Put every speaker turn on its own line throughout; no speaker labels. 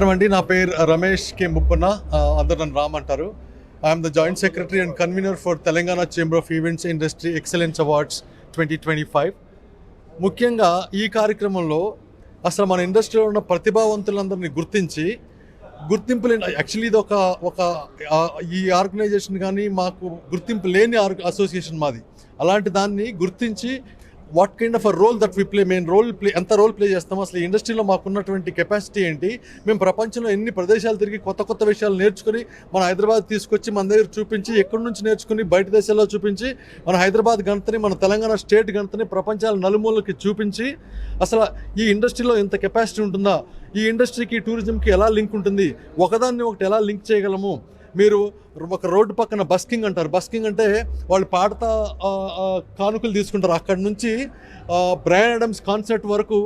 అండి. నా పేరు రమేష్ కే ముప్పన్న. అందరు నన్ను రామ్ అంటారు. I'm the joint secretary and convener for Telangana chamber of events industry excellence awards twenty twenty five ముఖ్యంగా ఈ కార్యక్రమంలో అసలు మన ఇండస్ట్రీలో ఉన్న ప్రతిభావంతులందరినీ గుర్తించి గుర్తింపు లేని యాక్చువల్లీ ఇది ఒక ఒక ఈ ఆర్గనైజేషన్ కానీ మాకు గుర్తింపు లేని ఆర్ అసోసియేషన్ మాది. అలాంటి దాన్ని గుర్తించి what kind of a role that we play main role play ఎంత రోల్ ప్లే చేస్తాము అసలు ఈ ఇండస్ట్రీలో మాకున్నటువంటి కెపాసిటీ ఏంటి? మేము ప్రపంచంలో ఎన్ని ప్రదేశాలు తిరిగి కొత్త కొత్త విషయాలు నేర్చుకుని మన హైదరాబాద్ తీసుకొచ్చి మన దగ్గర చూపించి ఎక్కడి నుంచి నేర్చుకుని బయట దేశాల్లో చూపించి మన హైదరాబాద్ గణతని మన తెలంగాణ స్టేట్ గణతని ప్రపంచాల నలుమూలకి చూపించి అసలు ఈ ఇండస్ట్రీలో ఇంత కెపాసిటీ ఉంటుందా? ఈ ఇండస్ట్రీకి టూరిజంకి ఎలా లింక్ ఉంటుంది? ఒకదాన్ని ఒకటి ఎలా లింక్ చేయగలము? మీరు ఒక రోడ్డు పక్కన బస్కింగ్ అంటారు. బస్కింగ్ అంటే వాళ్ళు పాడతా కానుకలు తీసుకుంటారు. అక్కడి నుంచి ఆ, బ్రయాన్ అడమ్స్ కాన్సర్ట్ వరకు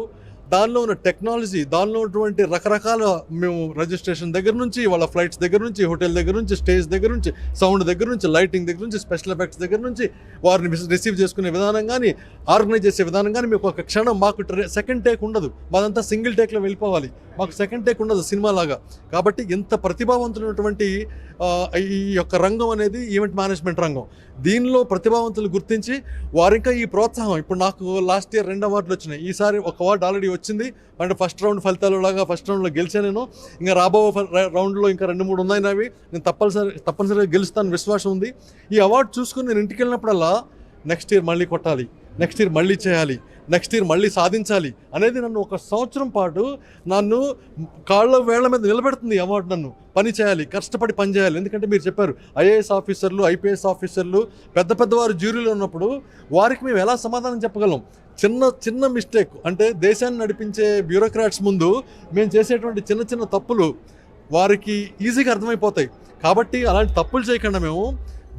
దానిలో ఉన్న టెక్నాలజీ దానిలో ఉన్నటువంటి రకరకాల మేము రిజిస్ట్రేషన్ దగ్గర నుంచి వాళ్ళ ఫ్లైట్స్ దగ్గర నుంచి హోటల్ దగ్గర నుంచి స్టేజ్ దగ్గర నుంచి సౌండ్ దగ్గర నుంచి లైటింగ్ దగ్గర నుంచి స్పెషల్ ఎఫెక్ట్స్ దగ్గర నుంచి వారిని రిసీవ్ చేసుకునే విధానం కానీ ఆర్గనైజ్ చేసే విధానం కానీ మీకు ఒక క్షణం మాకు సెకండ్ టేక్ ఉండదు. మాదంతా సింగిల్ టేక్లో వెళ్ళిపోవాలి. మాకు సెకండ్ టేక్ ఉండదు సినిమా లాగా కాబట్టి ఇంత ప్రతిభావంతులైనటువంటి ఈ యొక్క రంగం అనేది ఈవెంట్ మేనేజ్మెంట్ రంగం. దీనిలో ప్రతిభావంతులు గుర్తించి వారింకా ఈ ప్రోత్సాహం ఇప్పుడు నాకు లాస్ట్ ఇయర్ రెండు అవార్డులు వచ్చినాయి. ఈసారి ఒక అవార్డు ఆల్రెడీ వచ్చింది. అంటే ఫస్ట్ రౌండ్ ఫలితాలు లాగా ఫస్ట్ రౌండ్లో గెలిచాను నేను. ఇంకా రాబో రౌండ్లో ఇంకా రెండు మూడు ఉన్నాయి నావి. నేను తప్పనిసరి తప్పనిసరిగా గెలుస్తాను విశ్వాసం ఉంది. ఈ అవార్డు చూసుకుని నేను ఇంటికి వెళ్ళినప్పుడల్లా నెక్స్ట్ ఇయర్ మళ్ళీ కొట్టాలి. నెక్స్ట్ ఇయర్ మళ్ళీ చేయాలి. నెక్స్ట్ ఇయర్ మళ్ళీ సాధించాలి అనేది నన్ను ఒక సంవత్సరం పాటు నన్ను కాళ్ళ వేళ్ళ మీద నిలబెడుతుంది అవార్డు నన్ను. పని చేయాలి కష్టపడి పని చేయాలి. ఎందుకంటే మీరు చెప్పారు ఐఏఎస్ ఆఫీసర్లు ఐపీఎస్ ఆఫీసర్లు పెద్ద పెద్దవారు జ్యూరీలో ఉన్నప్పుడు వారికి మేము ఎలా సమాధానం చెప్పగలం? చిన్న చిన్న మిస్టేక్ అంటే దేశాన్ని నడిపించే బ్యూరోక్రాట్స్ ముందు మేము చేసేటువంటి చిన్న చిన్న తప్పులు వారికి ఈజీగా అర్థమైపోతాయి. కాబట్టి అలాంటి తప్పులు చేయకుండా మేము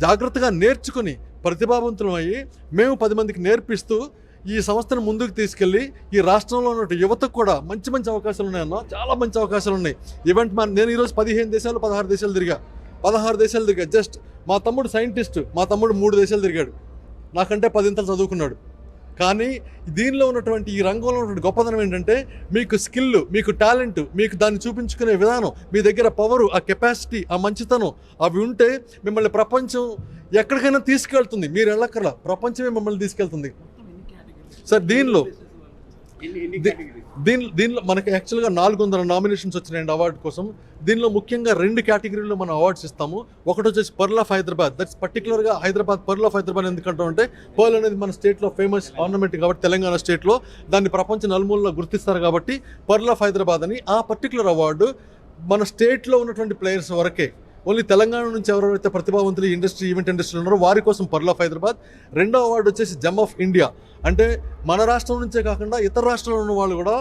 జాగ్రత్తగా నేర్చుకుని ప్రతిభావంతులమయ్యి మేము పది మందికి నేర్పిస్తూ ఈ సంస్థను ముందుకు తీసుకెళ్ళి ఈ రాష్ట్రంలో ఉన్న యువతకు కూడా మంచి మంచి అవకాశాలు ఉన్నాయన్న చాలా మంచి అవకాశాలు ఉన్నాయి. ఈవెంట్ మన నేను ఈరోజు పదిహేను దేశాలు పదహారు దేశాలు తిరిగా. పదహారు దేశాలు తిరిగా. జస్ట్ మా తమ్ముడు సైంటిస్ట్ మా తమ్ముడు మూడు దేశాలు తిరిగాడు. నాకంటే పదింతలు చదువుకున్నాడు. కానీ దీనిలో ఉన్నటువంటి ఈ రంగంలో ఉన్నటువంటి గొప్పతనం ఏంటంటే మీకు స్కిల్ మీకు టాలెంట్ మీకు దాన్ని చూపించుకునే విధానం మీ దగ్గర పవరు ఆ కెపాసిటీ ఆ మంచితనం అవి ఉంటే మిమ్మల్ని ప్రపంచం ఎక్కడికైనా తీసుకెళ్తుంది. మీరు వెళ్ళక్కర్లా. ప్రపంచమే మిమ్మల్ని తీసుకెళ్తుంది. సార్ దీనిలో దీని దీనిలో మనకి యాక్చువల్గా నాలుగు వందల నామినేషన్స్ వచ్చినాయండి అవార్డు కోసం. దీనిలో ముఖ్యంగా రెండు కేటగిరీలో మనం అవార్డ్స్ ఇస్తాము. ఒకటి వచ్చేసి పర్ల్ ఆఫ్ హైదరాబాద్ దట్స్ పర్టికులర్గా హైదరాబాద్ పర్ల్ ఆఫ్ హైదరాబాద్ ఎందుకంటాం అంటే పర్ల్ అనేది మన స్టేట్లో ఫేమస్ ఆర్నమెంట్ కాబట్టి తెలంగాణ స్టేట్లో దాన్ని ప్రపంచ నలుమూలలో గుర్తిస్తారు కాబట్టి పర్ల్ ఆఫ్ హైదరాబాద్ అని ఆ పర్టికులర్ అవార్డు మన స్టేట్లో ఉన్నటువంటి ప్లేయర్స్ వరకే ఓన్లీ తెలంగాణ నుంచి ఎవరైతే ప్రతిభావంతులు ఇండస్ట్రీ ఈవెంట్ ఇండస్ట్రీ ఉన్నారో వారి కోసం పర్ల్ ఆఫ్ హైదరాబాద్. రెండో అవార్డు వచ్చేసి జమ్ ఆఫ్ ఇండియా. అంటే మన రాష్ట్రం నుంచే కాకుండా ఇతర రాష్ట్రాల్లో ఉన్న వాళ్ళు కూడా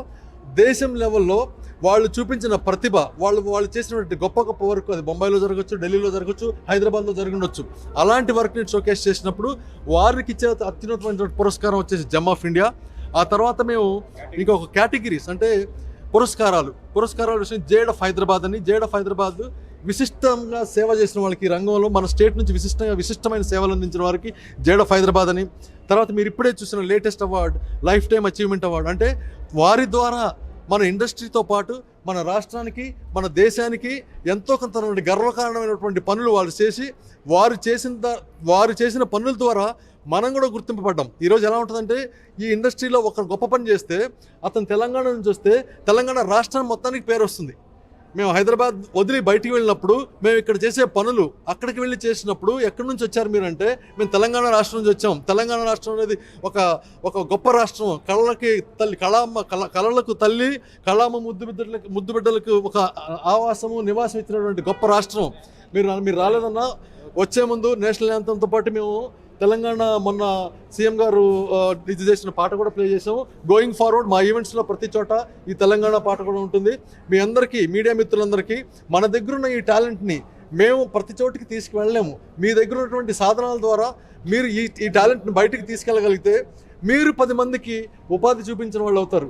దేశం లెవెల్లో వాళ్ళు చూపించిన ప్రతిభ వాళ్ళు వాళ్ళు చేసినటువంటి గొప్ప గొప్ప వర్క్ అది బొంబాయిలో జరగచ్చు ఢిల్లీలో జరగచ్చు హైదరాబాద్లో జరగవచ్చు అలాంటి వర్క్ని షోకేస్ చేసినప్పుడు వారికి ఇచ్చే అత్యున్నతమైన పురస్కారం వచ్చేసి జమ్ ఆఫ్ ఇండియా. ఆ తర్వాత మేము ఇంకొక కేటగిరీస్ అంటే పురస్కారాలు. పురస్కారాల విషయం జేడ్ ఆఫ్ హైదరాబాద్ అని జేడ్ ఆఫ్ హైదరాబాద్ విశిష్టంగా సేవ చేసిన వాళ్ళకి రంగంలో మన స్టేట్ నుంచి విశిష్టంగా విశిష్టమైన సేవలు అందించిన వారికి జేడ్ ఆఫ్ హైదరాబాద్ అని తర్వాత మీరు ఇప్పుడే చూసిన latest award lifetime achievement award. అంటే వారి ద్వారా మన ఇండస్ట్రీతో పాటు మన రాష్ట్రానికి మన దేశానికి ఎంతో కొంత గర్వకారణమైనటువంటి పనులు వాళ్ళు చేసి వారు చేసిన వారు చేసిన పనుల ద్వారా మనం కూడా గుర్తింపబడ్డాం. ఈరోజు ఎలా ఉంటుందంటే ఈ ఇండస్ట్రీలో ఒక గొప్ప పని చేస్తే అతను తెలంగాణ నుంచి వస్తే తెలంగాణ రాష్ట్రం మొత్తానికి పేరు వస్తుంది. మేము హైదరాబాద్ వదిలి బయటికి వెళ్ళినప్పుడు మేము ఇక్కడ చేసే పనులు అక్కడికి వెళ్ళి చేసినప్పుడు ఎక్కడి నుంచి వచ్చారు మీరు అంటే మేము తెలంగాణ రాష్ట్రం నుంచి వచ్చాం. తెలంగాణ రాష్ట్రం అనేది ఒక ఒక గొప్ప రాష్ట్రం. కళలకి తల్లి కళామ్మ కళ కళలకు తల్లి కళామ్మ ముద్దు బిడ్డలకు ముద్దు బిడ్డలకు ఒక ఆవాసము నివాసం ఇచ్చినటువంటి గొప్ప రాష్ట్రం. మీరు మీరు రాలేదన్నా వచ్చే ముందు నేషనల్ యాంతంతో పాటు మేము తెలంగాణ మొన్న సీఎం గారు ఇది చేసిన పాట కూడా ప్లే చేసాము గోయింగ్ ఫార్వర్డ్ మా ఈవెంట్స్లో ప్రతి చోట ఈ తెలంగాణ పాట కూడా ఉంటుంది. మీ అందరికీ మీడియా మిత్రులందరికీ మన దగ్గర ఉన్న ఈ టాలెంట్ని మేము ప్రతి చోటికి తీసుకువెళ్ళలేము. మీ దగ్గర ఉన్నటువంటి సాధనాల ద్వారా మీరు ఈ ఈ టాలెంట్ని బయటికి తీసుకెళ్ళగలిగితే మీరు పది మందికి ఉపాధి చూపించిన వాళ్ళు అవుతారు.